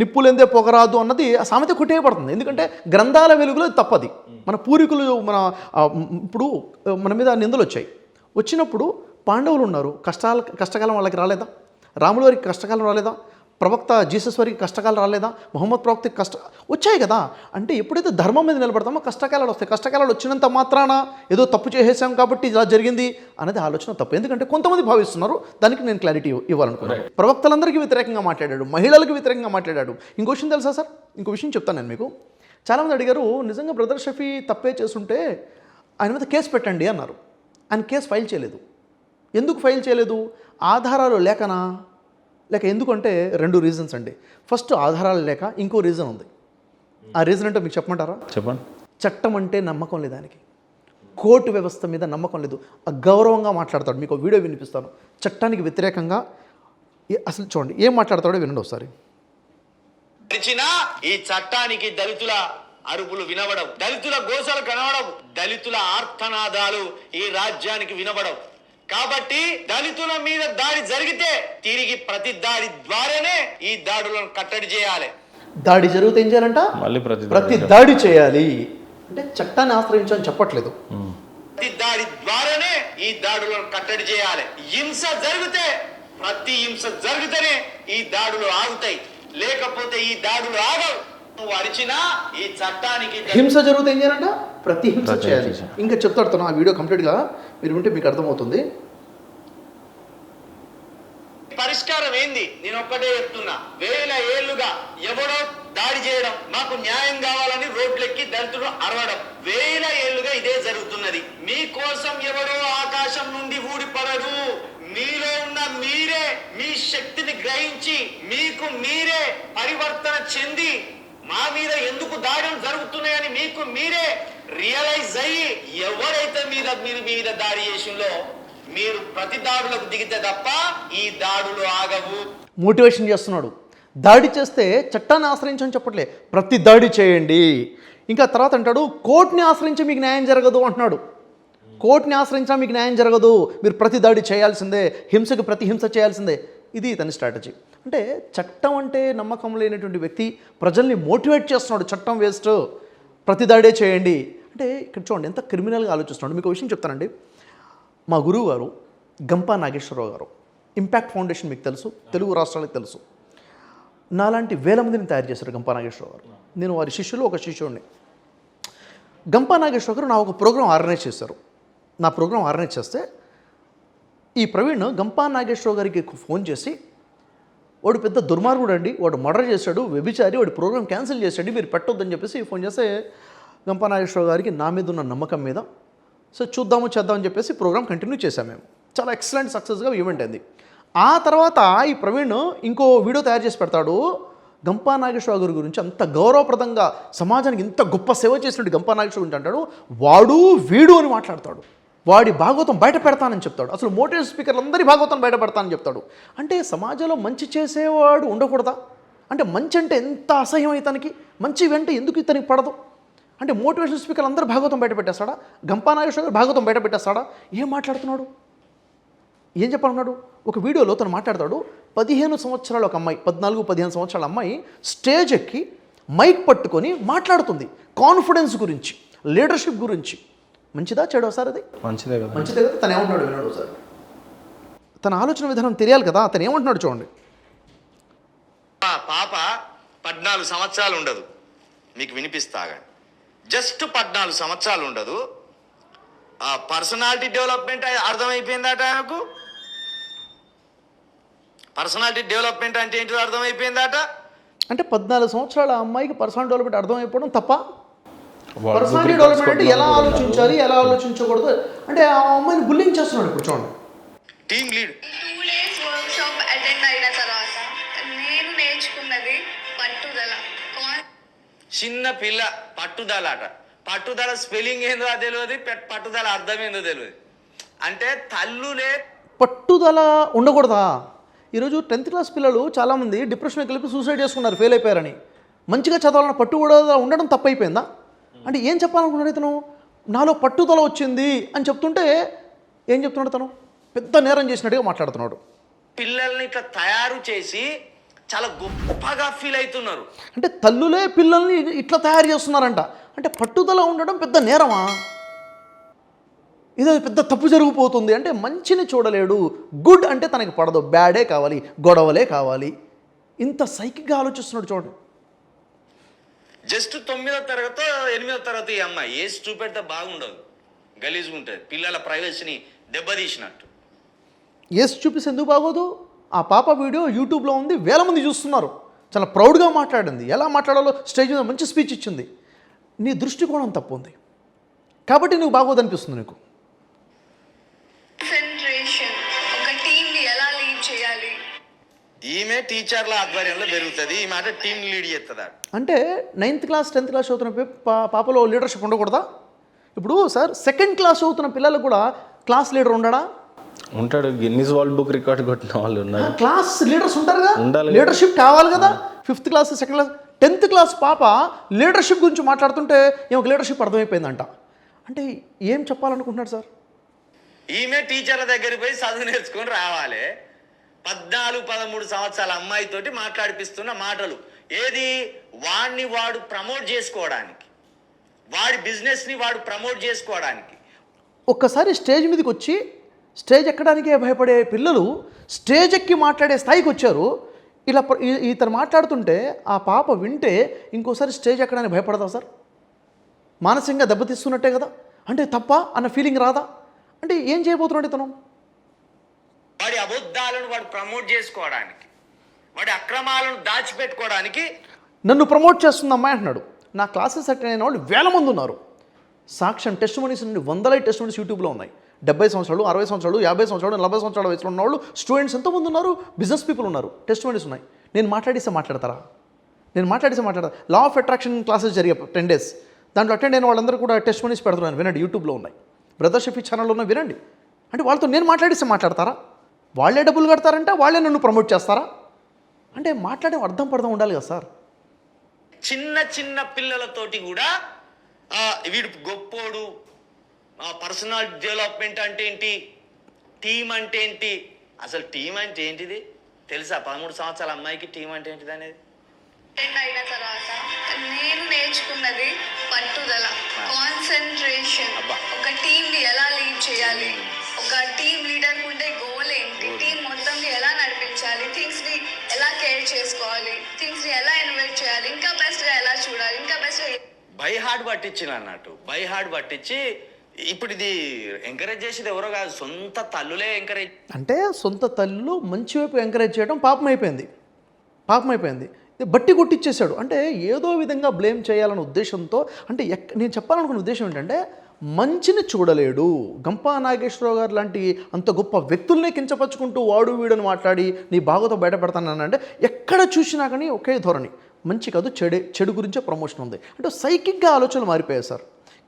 నిప్పులెందే పొగరాదు అన్నది ఆ సామెత కొట్టేయబడుతుంది. ఎందుకంటే గ్రంథాల వెలుగులో తప్పది. మన పూర్వీకులు మన ఇప్పుడు మన మీద నిందలు వచ్చాయి. వచ్చినప్పుడు పాండవులు ఉన్నారు. కష్టాల కష్టకాలం వాళ్ళకి రాలేదా? రాముల వారికి కష్టకాలం రాలేదా? ప్రవక్త జీసస్ వారికి కష్టకాలం రాలేదా? మొహమ్మద్ ప్రవక్తకి కష్ట వచ్చాయి కదా. అంటే ఎప్పుడైతే ధర్మం మీద నిలబడతామో కష్టకాలాలు వస్తాయి. కష్టకాలాలు వచ్చినంత మాత్రాన ఏదో తప్పు చేసేసాం కాబట్టి ఇలా జరిగింది అనేది ఆలోచన తప్పు. ఎందుకంటే కొంతమంది భావిస్తున్నారు దానికి నేను క్లారిటీ ఇవ్వాలనుకున్నాను. ప్రవక్తలందరికీ వ్యతిరేకంగా మాట్లాడాడు మహిళలకు వ్యతిరేకంగా మాట్లాడాడు. ఇంకో విషయం తెలుసా సార్? ఇంకో విషయం చెప్తాను నేను మీకు. చాలామంది అడిగారు నిజంగా బ్రదర్ షఫీ తప్పే చేస్తుంటే ఆయన మీద కేసు పెట్టండి అన్నారు. ఆయన కేసు ఫైల్ చేయలేదు. ఎందుకు ఫైల్ చేయలేదు? ఆధారాలు లేకనా? లేక ఎందుకంటే రెండు రీజన్స్ అండి. ఫస్ట్ ఆధారాలు లేక ఇంకో రీజన్ ఉంది. ఆ రీజన్ అంటే మీకు చెప్పమంటారా? చెప్పండి. చట్టం అంటే నమ్మకం లేదు దానికి. కోర్టు వ్యవస్థ మీద నమ్మకం లేదు. అగౌరవంగా మాట్లాడతాడు. మీకు ఒక వీడియో వినిపిస్తాను. చట్టానికి వ్యతిరేకంగా ఏ- అసలు చూడండి ఏం మాట్లాడతాడో వినండి ఒకసారి. ఈ చట్టానికి దళితుల అరుపులు వినబడవు. దళితుల గోసలు కనబడవు. దళితుల ఆర్తనాదాలు ఈ రాజ్యానికి వినబడవు. కాబట్టి దళితుల మీద దాడి జరిగితే తిరిగి ప్రతి దాడి ద్వారానే ఈ దాడులను కట్టడి చేయాలి. దాడి జరిగితే ఏం చేయాలంట? మళ్ళీ ప్రతి ప్రతి దాడి చేయాలి. అంటే చట్టాన్ని ఆశ్రయించని చెప్పట్లేదు. ప్రతి దాడి ద్వారానే ఈ దాడులను కట్టడి చేయాలి. హింస జరిగితే ప్రతి హింస జరిగితేనే ఈ దాడులు ఆగుతాయి. లేకపోతే ఈ దాడులు ఆగవు. నువ్వు అరిచినా ఈ చట్టానికి హింస జరిగితే ఏం చేయాలంట? ప్రతిహింస చేయాలి. ఇంకా చెప్తాడు తను ఆ వీడియో కంప్లీట్గా మీరు వింటే మీకు అర్థమవుతుంది. పరిష్కారం ఏంది? నేను ఒక్కటే చెప్తున్నా. వేల ఏళ్ళుగా ఎవడో దాడి చేయడం మాకు న్యాయం కావాలని రోడ్లెక్కి దళితులు అరవడం. వేల ఏళ్ళుగా ఇదే జరుగుతున్నది. మీకోసం ఎవడో ఆకాశం నుండి ఊడిపడడు. మీలో ఉన్న మీరే మీ శక్తిని గ్రహించి మీకు మీరే పరివర్తన చెంది మా మీద ఎందుకు దాడులు జరుగుతున్నాయని మీకు మీరే రియలైజ్ అయ్యి ఎవరైతే మీద మీరు మీద దాడి చేసిందో మీరు ప్రతి దాడులకు దిగితే తప్ప ఈ దాడులు ఆగవు. మోటివేషన్ చేస్తున్నాడు. దాడి చేస్తే చట్టాన్ని ఆశ్రయించని చెప్పట్లే. ప్రతి దాడి చేయండి. ఇంకా తర్వాత అంటాడు కోర్టుని ఆశ్రయించి మీకు న్యాయం జరగదు అంటున్నాడు. కోర్టుని ఆశ్రయించా మీకు న్యాయం జరగదు. మీరు ప్రతి దాడి చేయాల్సిందే. హింసకు ప్రతి హింస చేయాల్సిందే. ఇది ఇతని స్ట్రాటజీ అంటే చట్టం అంటే నమ్మకం లేనటువంటి వ్యక్తి ప్రజల్ని మోటివేట్ చేస్తున్నాడు. చట్టం వేస్ట్. ప్రతి దాడే చేయండి. అంటే ఇక్కడ చూడండి ఎంత క్రిమినల్గా ఆలోచిస్తున్నాడు. మీకు విషయం చెప్తానండి. మా గురువు గారు గంపా నాగేశ్వరరావు గారు. ఇంపాక్ట్ ఫౌండేషన్ మీకు తెలుసు తెలుగు రాష్ట్రాలకు తెలుసు. నాలాంటి వేల మందిని తయారు చేశారు గంపా నాగేశ్వరరావు గారు. నేను వారి శిష్యులు ఒక శిష్యుడిని. గంపా నాగేశ్వరరావు గారు నా ఒక ప్రోగ్రాం ఆర్గనైజ్ చేశారు. నా ప్రోగ్రాం ఆర్గనైజ్ చేస్తే ఈ ప్రవీణ్ గంపా నాగేశ్వరరావు గారికి ఫోన్ చేసి వాడు పెద్ద దుర్మార్గుడు అండి వాడు మర్డర్ చేశాడు వ్యభిచారి వాడి ప్రోగ్రామ్ క్యాన్సిల్ చేశాడు మీరు పెట్టొద్దని చెప్పేసి ఫోన్ చేస్తే గంపానాగేశ్వరరావు గారికి నా మీద ఉన్న నమ్మకం మీద సో చూద్దాము చేద్దామని చెప్పేసి ప్రోగ్రామ్ కంటిన్యూ చేశాం మేము. చాలా ఎక్సలెంట్ సక్సెస్గా ఈవెంట్ అయింది. ఆ తర్వాత ఈ ప్రవీణ్ ఇంకో వీడియో తయారు చేసి పెడతాడు. గంపా నాగేశ్వర గారి గురించి అంత గౌరవప్రదంగా సమాజానికి ఇంత గొప్ప సేవ చేసినట్టు గంపా నాగేశ్వర గురించి అంటాడు. వాడు వీడు అని మాట్లాడతాడు. వాడి భాగవతం బయట పెడతానని చెప్తాడు. అసలు మోటివేషన్ స్పీకర్లు అందరి భాగవతం బయట పెడతానని చెప్తాడు. అంటే సమాజంలో మంచి చేసేవాడు ఉండకూడదా? అంటే మంచి అంటే ఎంత అసహ్యం ఇతనికి? మంచి వెంట ఎందుకు ఇతనికి పడదు? అంటే మోటివేషన్ స్పీకర్లు అందరూ భాగవతం బయట పెట్టేస్తాడా? గంపానాగేశ్వర గారు భాగవతం బయట పెట్టేస్తాడా? ఏం మాట్లాడుతున్నాడు? ఏం చెప్పాలన్నాడు? ఒక వీడియోలో తను మాట్లాడతాడు. పదిహేను సంవత్సరాల ఒక అమ్మాయి పద్నాలుగు పదిహేను సంవత్సరాల అమ్మాయి స్టేజ్ ఎక్కి మైక్ పట్టుకొని మాట్లాడుతుంది. కాన్ఫిడెన్స్ గురించి లీడర్షిప్ గురించి. మంచిదా చెడు సార్ అది? మంచిదే కదా. మంచిదే కదా తను ఏమంటున్నాడు విన్నాడు సార్. తన ఆలోచన విధానం తెలియాలి కదా తను ఏమంటున్నాడు చూడండి. ఆ పాప పద్నాలుగు సంవత్సరాలు ఉండదు. మీకు వినిపిస్తాగా జస్ట్ పద్నాలుగు సంవత్సరాలు ఉండదు. ఆ పర్సనాలిటీ డెవలప్మెంట్ అర్థమైపోయిందట ఆయనకు పర్సనాలిటీ డెవలప్మెంట్ అంటే ఏంటో అర్థమైపోయిందట అంటే? పద్నాలుగు సంవత్సరాల అమ్మాయికి పర్సనల్ డెవలప్మెంట్ అర్థమైపోవడం తప్ప పర్సనాలిటీ డెవలప్మెంట్ అంటే ఎలా ఆలోచించాలి ఎలా ఆలోచించకూడదు? అంటే ఆ అమ్మాయిని బుల్లింగ్ చేస్తున్నాడు ఇప్పుడు చూడండి team lead two days workshop attend అయిన తర్వాత నేను నేర్చుకున్నది పట్టుదల. చిన్న పిల్ల పట్టుదల అట. పట్టుదల స్పెల్లింగ్ ఏందో తెలియదు పెట్- పట్టుదల అర్థం ఏందో తెలియదు అంటే తల్లులే పట్టుదల ఉండకూడదా? ఈరోజు టెన్త్ క్లాస్ పిల్లలు చాలామంది డిప్రెషన్కి వెళ్ళి సూసైడ్ చేసుకున్నారు ఫెయిల్ అయిపోయారని. మంచిగా చదవాలన్న పట్టుదల ఉండడం తప్పైపోయిందా? అంటే ఏం చెప్పాలనుకున్నాడు ఇతను? నాలో పట్టుదల వచ్చింది అని చెప్తుంటే ఏం చెప్తున్నాడు తను పెద్ద నేరం చేసినట్టుగా మాట్లాడుతున్నాడు. పిల్లల్ని ఇట్లా తయారు చేసి చాలా గొప్పగా ఫీల్ అవుతున్నారు. అంటే తల్లులే పిల్లల్ని ఇట్లా తయారు చేస్తున్నారంట. అంటే పట్టుదల ఉండడం పెద్ద నేరమా? ఇదో పెద్ద తప్పు జరిగిపోతుంది. అంటే మంచిని చూడలేడు. గుడ్ అంటే తనకి పడదు. బ్యాడే కావాలి. గొడవలే కావాలి. ఇంత సైకిక్గా ఆలోచిస్తున్నాడు చూడండి. జస్ట్ తొమ్మిదో తరగతి ఎనిమిదో తరగతి ఈ అమ్మాయి. ఏసి చూపెడితే బాగుండదు. గలీజ్గా ఉంటుంది. పిల్లల ప్రైవసీని దెబ్బతీసినట్టు. ఏసి చూపిస్తే ఎందుకు బాగోదు? ఆ పాప వీడియో యూట్యూబ్లో ఉంది వేల మంది చూస్తున్నారు. చాలా ప్రౌడ్గా మాట్లాడింది. ఎలా మాట్లాడాలో స్టేజ్ మీద మంచి స్పీచ్ ఇచ్చింది. నీ దృష్టికోణం తప్పు ఉంది. కాబట్టి నువ్వు బాగోదు అనిపిస్తుంది నీకు. ఈమె టీచర్ల ఆధ్వర్యంలో పెరుగుతుంది ఈ మాట టీం లీడ్ చేస్తుంది? అంటే నైన్త్ క్లాస్ టెన్త్ క్లాస్ చదువుతున్న పాపలో లీడర్షిప్ ఉండకూడదా? ఇప్పుడు సార్ సెకండ్ క్లాస్ చదువుతున్న పిల్లలకు కూడా క్లాస్ లీడర్ ఉండడా? ఉంటాడు. గిన్నీస్ వరల్డ్ బుక్ రికార్డ్ కొట్టిన వాళ్ళు ఉన్నారు. క్లాస్ లీడర్స్ ఉంటారు కదా? ఉండాలి కదా. లీడర్షిప్ కావాలి కదా? Fifth class second class tenth class పాప లీడర్షిప్ గురించి మాట్లాడుతుంటే ఈమెకు లీడర్షిప్ అర్థమైపోయిందంట. అంటే ఏం చెప్పాలనుకుంటున్నాడు సార్? ఈమె టీచర్ల దగ్గరికి పోయి చదువు నేర్చుకొని రావాలి. పద్నాలుగు పదమూడు సంవత్సరాల అమ్మాయితోటి మాట్లాడిపిస్తున్న మాటలు. ఏది? వాడిని వాడు ప్రమోట్ చేసుకోవడానికి. వాడి బిజినెస్ని వాడు ప్రమోట్ చేసుకోవడానికి. ఒక్కసారి స్టేజ్ మీదకి వచ్చి స్టేజ్ ఎక్కడానికే భయపడే పిల్లలు స్టేజ్ ఎక్కి మాట్లాడే స్థాయికి వచ్చారు. ఇలా ఈ- ఇతను మాట్లాడుతుంటే ఆ పాప వింటే ఇంకోసారి స్టేజ్ ఎక్కడానికి భయపడదా సార్? మానసికంగా దెబ్బతీస్తున్నట్టే కదా? అంటే తప్ప? అన్న ఫీలింగ్ రాదా? అంటే ఏం చేయబోతున్నాడు ఇతను? వాడి అబద్ధాలను వాడు ప్రమోట్ చేసుకోవడానికి వాడి అక్రమాలను దాచిపెట్టుకోవడానికి నన్ను ప్రమోట్ చేస్తుంది అమ్మాయి అంటున్నాడు. నా క్లాసెస్ అటెండ్ అయిన వాళ్ళు వేల మంది ఉన్నారు. సాక్ష్యం టెస్ట్ మనీస్ నుండి వందల టెస్ట్ మనీస్ యూట్యూబ్లో ఉన్నాయి. డెబ్బై సంవత్సరాలు అరవై సంవత్సరాలు యాభై సంవత్సరాలు నలభై సంవత్సరాల వయసులో ఉన్న వాళ్ళు స్టూడెంట్స్ ఎంతోమంది ఉన్నారు బిజినెస్ పీపుల్ ఉన్నారు టెస్ట్ మనీస్ ఉన్నాయి. నేను మాట్లాడిస్తే మాట్లాడతారా? నేను మాట్లాడిస్తే మాట్లాడతా లా ఆఫ్ అట్రాక్షన్ క్లాసెస్ జరిగే టెన్ డేస్ దాంట్లో అటెండ్ అయిన వాళ్ళందరూ కూడా టెస్ట్ మనీస్ పెడుతున్నాను వినండి యూట్యూబ్లో ఉన్నాయి. బ్రదర్ షఫీ ఛానల్లో ఉన్నాయి వినండి. అంటే వాళ్ళతో నేను మాట్లాడిస్తే మాట్లాడతారా? వాళ్ళే డబ్బులు కడతారంటే వాళ్ళే నన్ను ప్రమోట్ చేస్తారా? అంటే మాట్లాడే అర్థం పడదాం ఉండాలి కదా సార్. చిన్న చిన్న పిల్లలతోటి కూడా ఆ, వీడు గొప్పోడు పర్సనల్ డెవలప్మెంట్ అంటే ఏంటి? టీం అంటే ఏంటి? అసలు టీం అంటే ఏంటిది? తెలుసా? పదమూడు సంవత్సరాల అమ్మాయికి టీం అంటే ఏంటిది అనేది? అటెండ్ అయిన తర్వాత నేను నేర్చుకున్నది పట్టుదల కాన్సన్ట్రేషన్ అబ్బా. ఒక టీమ్ని ఎలా లీడ్ చేయాలి? ఒక టీమ్ లీడర్ ఉండే గోల్ టీం మొత్తం ఎలా నడిపించాలి? థింగ్స్ని ఎలా కేర్ చేసుకోవాలి? థింగ్స్ని ఎలా ఇన్వెస్ట్ చేయాలి? ఇంకా బెస్ట్గా ఎలా చూడాలి? ఇంకా బెస్ట్ బై హార్డ్ పట్టించిన అన్నట్టు. బై హార్డ్ పట్టించి ఇప్పుడు ఇది ఎంకరేజ్ చేసేది ఎవరో కాదు సొంత తల్లులే ఎంకరేజ్ అంటే సొంత తల్లు మంచి వైపు ఎంకరేజ్ చేయడం పాపం అయిపోయింది. పాపం అయిపోయింది. ఇది బట్టి కొట్టిచ్చేశాడు. అంటే ఏదో విధంగా బ్లేమ్ చేయాలన్న ఉద్దేశంతో అంటే ఎక్ నేను చెప్పాలనుకున్న ఉద్దేశం ఏంటంటే మంచిని చూడలేడు. గంపా నాగేశ్వరరావు గారు లాంటి అంత గొప్ప వ్యక్తుల్ని కించపరుచుకుంటూ వాడు వీడని మాట్లాడి నీ బాగోతో బయటపడతానంటే ఎక్కడ చూసినా కానీ ఒకే ధోరణి. మంచి కాదు చెడు చెడు గురించే ప్రమోషన్ ఉంది. అంటే సైకిక్గా ఆలోచనలు మారిపోయాయి సార్.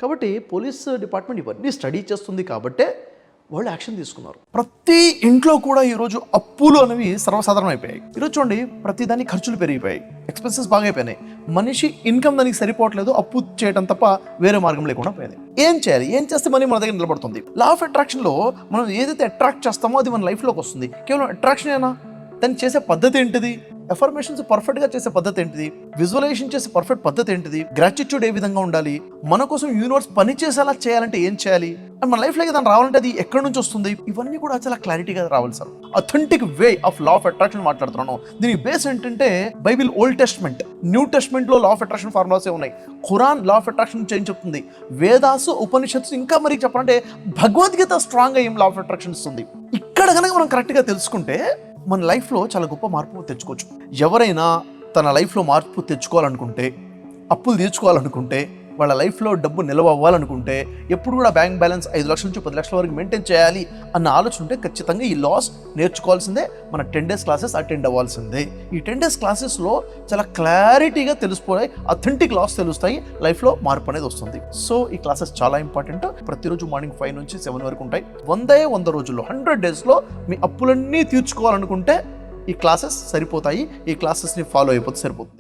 కాబట్టి పోలీస్ డిపార్ట్మెంట్ ఇవన్నీ స్టడీ చేస్తుంది కాబట్టే వాళ్ళు యాక్షన్ తీసుకున్నారు. ప్రతి ఇంట్లో కూడా ఈరోజు అప్పులు అనేవి సర్వసాధారణం అయిపోయాయి. ఈరోజు చూడండి ప్రతి దానికి ఖర్చులు పెరిగిపోయాయి. ఎక్స్పెన్సెస్ బాగా అయిపోయినాయి. మనిషి ఇన్కమ్ దానికి సరిపోవట్లేదు అప్పు చేయడం తప్ప వేరే మార్గం లేకుండా పోయింది. ఏం చేయాలి? ఏం చేస్తే మనీ మన దగ్గర నిలబడుతుంది? లా ఆఫ్ అట్రాక్షన్లో మనం ఏదైతే అట్రాక్ట్ చేస్తామో అది మన లైఫ్లోకి వస్తుంది. కేవలం అట్రాక్షన్ ఏనా? దాన్ని చేసే పద్ధతి ఏంటిది? ఎఫర్మేషన్స్ పర్ఫెక్ట్గా చేసే పద్ధతి ఏంటిది? విజువలైజేషన్ చేసే పర్ఫెక్ట్ పద్ధతి ఏంటిది? గ్రాటిట్యూడ్ ఏ విధంగా ఉండాలి? మన కోసం యూనివర్స్ పని చేసేలా చేయాలంటే ఏం చేయాలి? అండ్ మన లైఫ్లోకి దాన్ని రావాలంటే అది ఎక్కడి నుంచి వస్తుంది? ఇవన్నీ కూడా చాలా క్లారిటీగా రావాలి sir authentic way of law of attraction మాట్లాడుతున్నాను. దీని బేస్ ఏంటంటే బైబిల్ ఓల్డ్ టెస్ట్మెంట్ న్యూ టెస్ట్మెంట్లో లా ఆఫ్ అట్రాక్షన్ ఫార్ములాసే ఉన్నాయి? Quran law of attraction change చెప్తుంది? వేదాసు ఉపనిషత్తు ఇంకా మరి చెప్పాలంటే భగవద్గీత స్ట్రాంగ్ ఏం లా ఆఫ్ అట్రాక్షన్ ఇస్తుంది? ఇక్కడ కనుక మనం కరెక్ట్గా తెలుసుకుంటే మన లైఫ్లో చాలా గొప్ప మార్పు తెచ్చుకోవచ్చు. ఎవరైనా తన లైఫ్లో మార్పు తెచ్చుకోవాలనుకుంటే అప్పులు తీర్చుకోవాలనుకుంటే వాళ్ళ లైఫ్లో డబ్బు నిల్వ అవ్వాలనుకుంటే ఎప్పుడు కూడా బ్యాంక్ బ్యాలెన్స్ ఐదు లక్షల నుంచి పది లక్షల వరకు మెయింటైన్ చేయాలి అన్న ఆలోచన ఉంటే ఖచ్చితంగా ఈ లాస్ నేర్చుకోవాల్సిందే. మన టెన్ డేస్ క్లాసెస్ అటెండ్ అవ్వాల్సిందే. ఈ టెన్ డేస్ క్లాసెస్లో చాలా క్లారిటీగా తెలిసిపోయి అథెంటిక్ లాస్ తెలుస్తాయి. లైఫ్లో మార్పు అనేది వస్తుంది. సో ఈ క్లాసెస్ చాలా ఇంపార్టెంట్. ప్రతిరోజు మార్నింగ్ ఫైవ్ నుంచి సెవెన్ వరకు ఉంటాయి. వందే వంద రోజుల్లో హండ్రెడ్ డేస్లో మీ అప్పులన్నీ తీర్చుకోవాలనుకుంటే ఈ క్లాసెస్ సరిపోతాయి. ఈ క్లాసెస్ని ఫాలో అయిపోతే సరిపోతుంది.